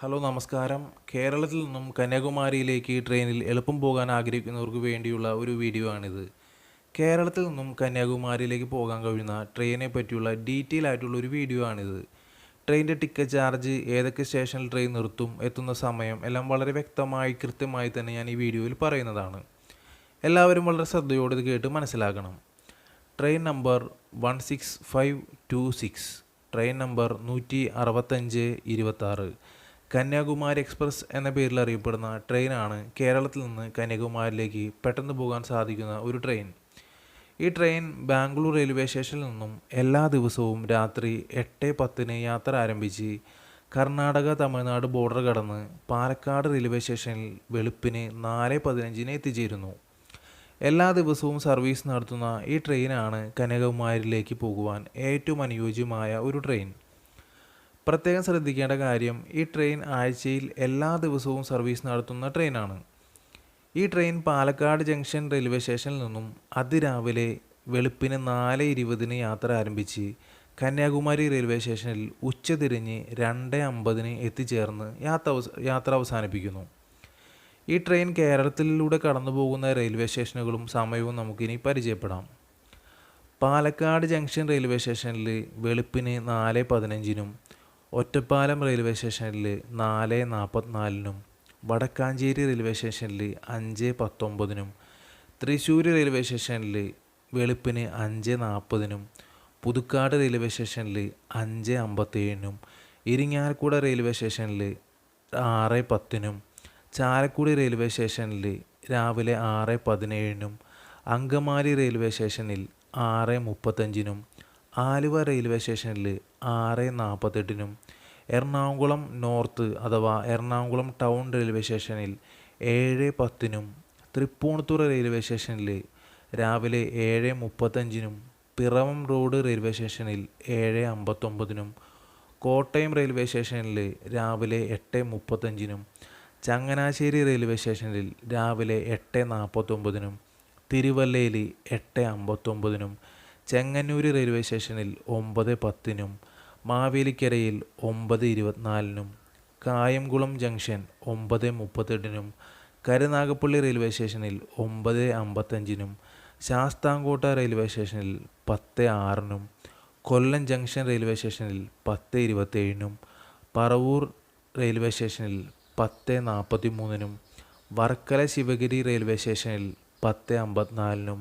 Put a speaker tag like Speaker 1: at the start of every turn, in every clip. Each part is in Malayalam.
Speaker 1: ഹലോ നമസ്കാരം. കേരളത്തിൽ നിന്നും കന്യാകുമാരിയിലേക്ക് ട്രെയിനിൽ എളുപ്പം പോകാൻ ആഗ്രഹിക്കുന്നവർക്ക് വേണ്ടിയുള്ള ഒരു വീഡിയോ ആണിത്. കേരളത്തിൽ നിന്നും കന്യാകുമാരിയിലേക്ക് പോകാൻ കഴിയുന്ന ട്രെയിനെ പറ്റിയുള്ള ഡീറ്റെയിൽ ആയിട്ടുള്ള ഒരു വീഡിയോ ആണിത്. ട്രെയിനിന്റെ ടിക്കറ്റ് ചാർജ് ഏതൊക്കെ സ്റ്റേഷനിൽ ട്രെയിൻ നിർത്തും എത്തുന്ന സമയം എല്ലാം വളരെ വ്യക്തമായി കൃത്യമായി തന്നെ ഞാൻ ഈ വീഡിയോയിൽ പറയുന്നതാണ്. എല്ലാവരും വളരെ ശ്രദ്ധയോടെ ഇത് കേട്ട് മനസ്സിലാക്കണം. Train number one six five two six. Train number നൂറ്റി അറുപത്തഞ്ച് ഇരുപത്താറ്. കന്യാകുമാരി എക്സ്പ്രസ് എന്ന പേരിൽ അറിയപ്പെടുന്ന ട്രെയിനാണ് കേരളത്തിൽ നിന്ന് കന്യാകുമാരിയിലേക്ക് പെട്ടെന്ന് പോകാൻ സാധിക്കുന്ന ഒരു ട്രെയിൻ. ഈ ട്രെയിൻ ബാംഗ്ലൂർ റെയിൽവേ സ്റ്റേഷനിൽ നിന്നും എല്ലാ ദിവസവും രാത്രി എട്ട് പത്തിന് യാത്ര ആരംഭിച്ച് കർണാടക തമിഴ്നാട് ബോർഡർ കടന്ന് പാലക്കാട് റെയിൽവേ സ്റ്റേഷനിൽ വെളുപ്പിന് നാല് പതിനഞ്ചിന് എത്തിച്ചേരുന്നു. എല്ലാ ദിവസവും സർവീസ് നടത്തുന്ന ഈ ട്രെയിനാണ് കന്യാകുമാരിയിലേക്ക് പോകുവാൻ ഏറ്റവും അനുയോജ്യമായ ഒരു ട്രെയിൻ. പ്രത്യേകം ശ്രദ്ധിക്കേണ്ട കാര്യം ഈ ട്രെയിൻ ആഴ്ചയിൽ എല്ലാ ദിവസവും സർവീസ് നടത്തുന്ന ട്രെയിനാണ് ഈ ട്രെയിൻ പാലക്കാട് ജംഗ്ഷൻ റെയിൽവേ സ്റ്റേഷനിൽ നിന്നും അതിരാവിലെ വെളുപ്പിന് നാല് ഇരുപതിന് യാത്ര ആരംഭിച്ച് കന്യാകുമാരി റെയിൽവേ സ്റ്റേഷനിൽ ഉച്ചതിരിഞ്ഞ് രണ്ട് അമ്പതിന് എത്തിച്ചേർന്ന് യാത്ര യാത്ര അവസാനിപ്പിക്കുന്നു. ഈ ട്രെയിൻ കേരളത്തിലൂടെ കടന്നു പോകുന്ന റെയിൽവേ സ്റ്റേഷനുകളും സമയവും നമുക്കിനി പരിചയപ്പെടാം. പാലക്കാട് ജംഗ്ഷൻ റെയിൽവേ സ്റ്റേഷനിൽ വെളുപ്പിന് നാല് പതിനഞ്ചിനും ഒറ്റപ്പാലം റെയിൽവേ സ്റ്റേഷനിൽ നാല് നാൽപ്പത്തിനാലിനും വടക്കാഞ്ചേരി റെയിൽവേ സ്റ്റേഷനിൽ അഞ്ച് പത്തൊമ്പതിനും തൃശ്ശൂർ റെയിൽവേ സ്റ്റേഷനിൽ വെളുപ്പിന് അഞ്ച് നാൽപ്പതിനും പുതുക്കാട് റെയിൽവേ സ്റ്റേഷനിൽ അഞ്ച് അമ്പത്തേഴിനും ഇരിങ്ങാലക്കുട റെയിൽവേ സ്റ്റേഷനിൽ ആറ് പത്തിനും ചാലക്കുടി റെയിൽവേ സ്റ്റേഷനിൽ രാവിലെ ആറ് പതിനേഴിനും അങ്കമാലി റെയിൽവേ സ്റ്റേഷനിൽ ആറ് മുപ്പത്തഞ്ചിനും ആലുവ റെയിൽവേ സ്റ്റേഷനിൽ ആറ് നാൽപ്പത്തെട്ടിനും എറണാകുളം നോർത്ത് അഥവാ എറണാകുളം ടൗൺ റെയിൽവേ സ്റ്റേഷനിൽ ഏഴ് പത്തിനും തൃപ്പൂണിത്തുറ റെയിൽവേ സ്റ്റേഷനിൽ രാവിലെ ഏഴ് മുപ്പത്തഞ്ചിനും പിറവം റോഡ് റെയിൽവേ സ്റ്റേഷനിൽ ഏഴ് അമ്പത്തൊമ്പതിനും കോട്ടയം റെയിൽവേ സ്റ്റേഷനിൽ രാവിലെ എട്ട് മുപ്പത്തഞ്ചിനും ചങ്ങനാശ്ശേരി റെയിൽവേ സ്റ്റേഷനിൽ രാവിലെ എട്ട് നാൽപ്പത്തൊമ്പതിനും തിരുവല്ലയിൽ എട്ട് അമ്പത്തൊമ്പതിനും ചെങ്ങന്നൂർ റെയിൽവേ സ്റ്റേഷനിൽ ഒമ്പത് പത്തിനും മാവേലിക്കരയിൽ ഒമ്പത് ഇരുപത്തിനാലിനും കായംകുളം ജംഗ്ഷൻ ഒമ്പത് മുപ്പത്തെട്ടിനും കരുനാഗപ്പള്ളി റെയിൽവേ സ്റ്റേഷനിൽ ഒമ്പത് അമ്പത്തഞ്ചിനും ശാസ്താംകോട്ട റെയിൽവേ സ്റ്റേഷനിൽ പത്ത് ആറിനും കൊല്ലം ജംഗ്ഷൻ റെയിൽവേ സ്റ്റേഷനിൽ പത്ത് ഇരുപത്തേഴിനും പറവൂർ റെയിൽവേ സ്റ്റേഷനിൽ പത്ത് നാൽപ്പത്തി മൂന്നിനും വർക്കല ശിവഗിരി റെയിൽവേ സ്റ്റേഷനിൽ പത്ത് അമ്പത്തിനാലിനും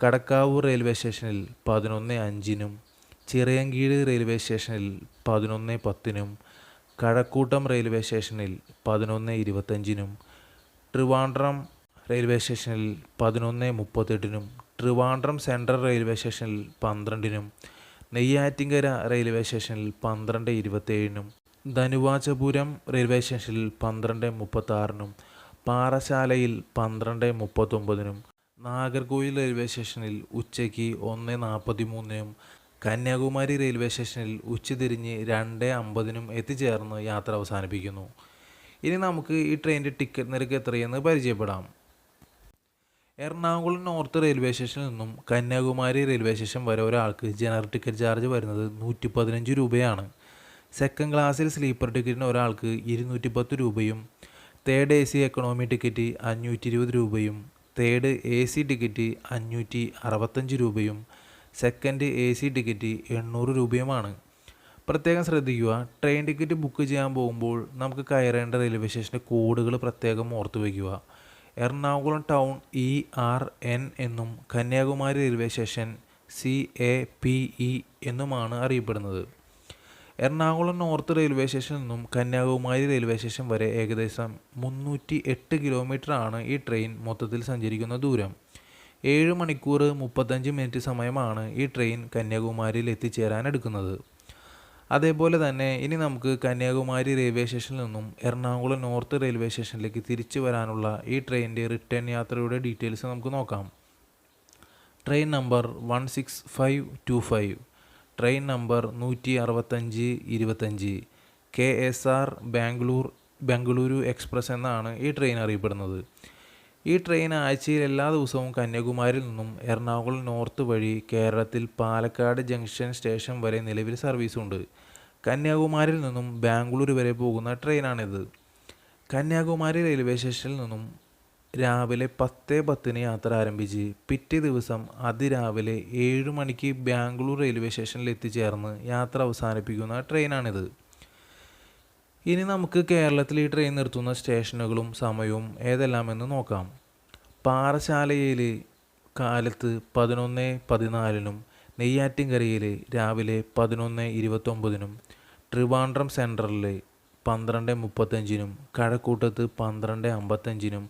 Speaker 1: കടക്കാവൂർ റെയിൽവേ സ്റ്റേഷനിൽ പതിനൊന്ന് അഞ്ചിനും ചിറയൻകീഴ് റെയിൽവേ സ്റ്റേഷനിൽ പതിനൊന്ന് പത്തിനും കഴക്കൂട്ടം റെയിൽവേ സ്റ്റേഷനിൽ പതിനൊന്ന് ഇരുപത്തഞ്ചിനും ട്രിവാൻഡ്രം റെയിൽവേ സ്റ്റേഷനിൽ പതിനൊന്ന് മുപ്പത്തെട്ടിനും ട്രിവാൻഡ്രം സെൻട്രൽ റെയിൽവേ സ്റ്റേഷനിൽ പന്ത്രണ്ടിനും നെയ്യാറ്റിങ്കര റെയിൽവേ സ്റ്റേഷനിൽ പന്ത്രണ്ട് ഇരുപത്തേഴിനും ധനുവാചപുരം റെയിൽവേ സ്റ്റേഷനിൽ പന്ത്രണ്ട് മുപ്പത്താറിനും പാറശാലയിൽ പന്ത്രണ്ട് മുപ്പത്തൊമ്പതിനും നാഗർകോയിൽ റെയിൽവേ സ്റ്റേഷനിൽ ഉച്ചയ്ക്ക് ഒന്ന് നാൽപ്പത്തി മൂന്നിനും കന്യാകുമാരി റെയിൽവേ സ്റ്റേഷനിൽ ഉച്ചതിരിഞ്ഞ് രണ്ട് അമ്പതിനും എത്തിച്ചേർന്ന് യാത്ര അവസാനിപ്പിക്കുന്നു. ഇനി നമുക്ക് ഈ ട്രെയിനിന്റെ ടിക്കറ്റ് നിരക്ക് എത്രയെന്ന് പരിചയപ്പെടാം. എറണാകുളം നോർത്ത് റെയിൽവേ സ്റ്റേഷനിൽ നിന്നും കന്യാകുമാരി റെയിൽവേ സ്റ്റേഷൻ വരെ ഒരാൾക്ക് ജനറൽ ടിക്കറ്റ് ചാർജ് വരുന്നത് നൂറ്റി പതിനഞ്ച് രൂപയാണ് സെക്കൻഡ് ക്ലാസ്സിൽ സ്ലീപ്പർ ടിക്കറ്റിന് ഒരാൾക്ക് ഇരുന്നൂറ്റി പത്ത് രൂപയും third A C economy ticket അഞ്ഞൂറ്റി ഇരുപത് രൂപയും തേർഡ് എ സി ടിക്കറ്റ് അഞ്ഞൂറ്റി അറുപത്തഞ്ച് രൂപയും സെക്കൻഡ് എ സി ടിക്കറ്റ് എണ്ണൂറ് രൂപയുമാണ്. പ്രത്യേകം ശ്രദ്ധിക്കുക ട്രെയിൻ ടിക്കറ്റ് ബുക്ക് ചെയ്യാൻ പോകുമ്പോൾ നമുക്ക് കയറേണ്ട റെയിൽവേ സ്റ്റേഷന്റെ കോഡുകൾ പ്രത്യേകം ഓർത്ത് വയ്ക്കുക. Ernakulam town E R N എന്നും Kanyakumari railway station C A P E എന്നുമാണ് അറിയപ്പെടുന്നത്. എറണാകുളം നോർത്ത് റെയിൽവേ സ്റ്റേഷനിൽ നിന്നും കന്യാകുമാരി റെയിൽവേ സ്റ്റേഷൻ വരെ ഏകദേശം മുന്നൂറ്റി എട്ട് കിലോമീറ്ററാണ് ഈ ട്രെയിൻ മൊത്തത്തിൽ സഞ്ചരിക്കുന്ന ദൂരം. ഏഴ് മണിക്കൂർ മുപ്പത്തഞ്ച് മിനിറ്റ് സമയമാണ് ഈ ട്രെയിൻ കന്യാകുമാരിയിൽ എത്തിച്ചേരാൻ എടുക്കുന്നത്. അതേപോലെ തന്നെ ഇനി നമുക്ക് കന്യാകുമാരി റെയിൽവേ സ്റ്റേഷനിൽ നിന്നും എറണാകുളം നോർത്ത് റെയിൽവേ സ്റ്റേഷനിലേക്ക് തിരിച്ചു വരാനുള്ള ഈ ട്രെയിനിന്റെ റിട്ടേൺ യാത്രയുടെ ഡീറ്റെയിൽസ് നമുക്ക് നോക്കാം. Train number one six five two five train number നൂറ്റി അറുപത്തഞ്ച് ഇരുപത്തഞ്ച്. K S R Bangalore Bengaluru express എന്നാണ് ഈ ട്രെയിൻ അറിയപ്പെടുന്നത്. ഈ ട്രെയിൻ ആഴ്ചയിൽ എല്ലാ ദിവസവും കന്യാകുമാരിയിൽ നിന്നും എറണാകുളം നോർത്ത് വഴി കേരളത്തിൽ പാലക്കാട് ജംഗ്ഷൻ സ്റ്റേഷൻ വരെ നിലവിൽ സർവീസുണ്ട്. കന്യാകുമാരിയിൽ നിന്നും ബാംഗ്ലൂർ വരെ പോകുന്ന ട്രെയിനാണിത്. കന്യാകുമാരി റെയിൽവേ സ്റ്റേഷനിൽ നിന്നും രാവിലെ പത്ത് പത്തിന് യാത്ര ആരംഭിച്ച് പിറ്റേ ദിവസം അതിരാവിലെ ഏഴ് മണിക്ക് ബാംഗ്ലൂർ റെയിൽവേ സ്റ്റേഷനിൽ എത്തിച്ചേർന്ന് യാത്ര അവസാനിപ്പിക്കുന്ന ട്രെയിനാണിത്. ഇനി നമുക്ക് കേരളത്തിൽ ഈ ട്രെയിൻ നിർത്തുന്ന സ്റ്റേഷനുകളും സമയവും ഏതെല്ലാമെന്ന് നോക്കാം. പാറശാലയിൽ കാലത്ത് പതിനൊന്ന് പതിനാലിനും നെയ്യാറ്റിൻകരയിൽ രാവിലെ പതിനൊന്ന് ഇരുപത്തൊമ്പതിനും ട്രിവാൻഡ്രം സെൻട്രലിൽ പന്ത്രണ്ട് മുപ്പത്തഞ്ചിനും കഴക്കൂട്ടത്ത് പന്ത്രണ്ട് അമ്പത്തഞ്ചിനും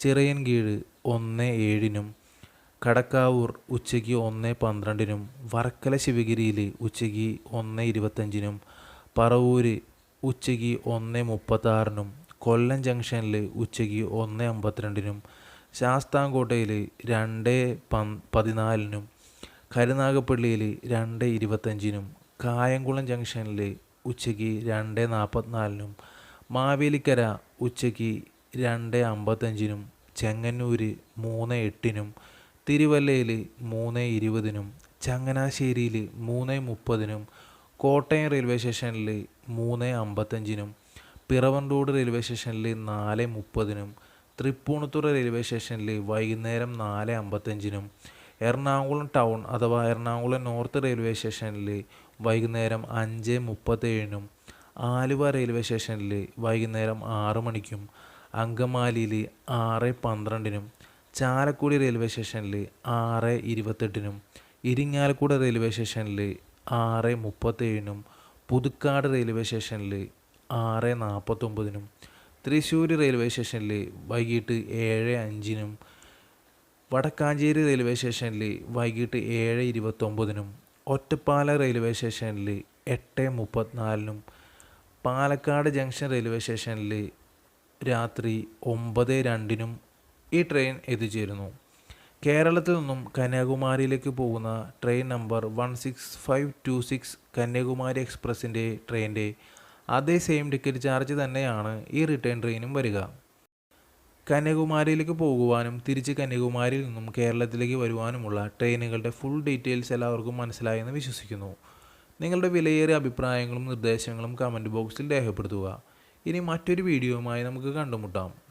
Speaker 1: ചിറയൻകീഴ് ഒന്ന് ഏഴിനും കടക്കാവൂർ ഉച്ചയ്ക്ക് ഒന്ന് പന്ത്രണ്ടിനും വർക്കല ശിവഗിരിയിൽ ഉച്ചയ്ക്ക് ഒന്ന് ഇരുപത്തഞ്ചിനും പറവൂർ ഉച്ചയ്ക്ക് ഒന്ന് മുപ്പത്താറിനും കൊല്ലം ജംഗ്ഷനിൽ ഉച്ചയ്ക്ക് ഒന്ന് അമ്പത്തിരണ്ടിനും ശാസ്താംകോട്ടയിൽ രണ്ട് പ പതിനാലിനും കരുനാഗപ്പള്ളിയിൽ രണ്ട് ഇരുപത്തഞ്ചിനും കായംകുളം ജംഗ്ഷനിൽ ഉച്ചയ്ക്ക് രണ്ട് നാൽപ്പത്തിനാലിനും മാവേലിക്കര ഉച്ചയ്ക്ക് രണ്ട് അമ്പത്തഞ്ചിനും ചെങ്ങന്നൂർ മൂന്ന് എട്ടിനും തിരുവല്ലയിൽ മൂന്ന് ഇരുപതിനും ചങ്ങനാശ്ശേരിയിൽ മൂന്ന് മുപ്പതിനും കോട്ടയം റെയിൽവേ സ്റ്റേഷനിൽ മൂന്ന് അമ്പത്തഞ്ചിനും പിറവൻറോഡ് റെയിൽവേ സ്റ്റേഷനിൽ നാല് മുപ്പതിനും തൃപ്പൂണിത്തുറ റെയിൽവേ സ്റ്റേഷനിൽ വൈകുന്നേരം നാല് അമ്പത്തഞ്ചിനും എറണാകുളം ടൗൺ അഥവാ എറണാകുളം നോർത്ത് റെയിൽവേ സ്റ്റേഷനിൽ വൈകുന്നേരം അഞ്ച് മുപ്പത്തേഴിനും ആലുവ റെയിൽവേ സ്റ്റേഷനിൽ വൈകുന്നേരം ആറ് മണിക്കും അങ്കമാലിയിൽ ആറ് പന്ത്രണ്ടിനും ചാലക്കുടി റെയിൽവേ സ്റ്റേഷനിൽ ആറ് ഇരുപത്തെട്ടിനും ഇരിങ്ങാലക്കുട റെയിൽവേ സ്റ്റേഷനിൽ ആറ് മുപ്പത്തേഴിനും പുതുക്കാട് റെയിൽവേ സ്റ്റേഷനിൽ ആറ് നാൽപ്പത്തൊമ്പതിനും തൃശ്ശൂർ റെയിൽവേ സ്റ്റേഷനിൽ വൈകിട്ട് ഏഴ് അഞ്ചിനും വടക്കാഞ്ചേരി റെയിൽവേ സ്റ്റേഷനിൽ വൈകിട്ട് ഏഴ് ഇരുപത്തൊമ്പതിനും ഒറ്റപ്പാല റെയിൽവേ സ്റ്റേഷനിൽ എട്ട് മുപ്പത്തിനാലിനും പാലക്കാട് ജംഗ്ഷൻ റെയിൽവേ സ്റ്റേഷനിൽ രാത്രി ഒമ്പത് രണ്ടിനും ഈ ട്രെയിൻ എത്തിച്ചേരുന്നു. കേരളത്തിൽ നിന്നും കന്യാകുമാരിയിലേക്ക് പോകുന്ന train number one six five two six Kanyakumari എക്സ്പ്രസിന്റെ ട്രെയിനിന്റെ അതേ സെയിം ടിക്കറ്റ് ചാർജ് തന്നെയാണ് ഈ റിട്ടേൺ ട്രെയിനും വരിക. കന്യാകുമാരിയിലേക്ക് പോകുവാനും തിരിച്ച് കന്യാകുമാരിയിൽ നിന്നും കേരളത്തിലേക്ക് വരുവാനുമുള്ള ട്രെയിനുകളുടെ ഫുൾ ഡീറ്റെയിൽസ് എല്ലാവർക്കും മനസ്സിലായെന്ന് വിശ്വസിക്കുന്നു. നിങ്ങളുടെ വിലയേറിയ അഭിപ്രായങ്ങളും നിർദ്ദേശങ്ങളും കമന്റ് ബോക്സിൽ രേഖപ്പെടുത്തുക. ഇനി മറ്റൊരു വീഡിയോയുമായി നമുക്ക് കണ്ടുമുട്ടാം.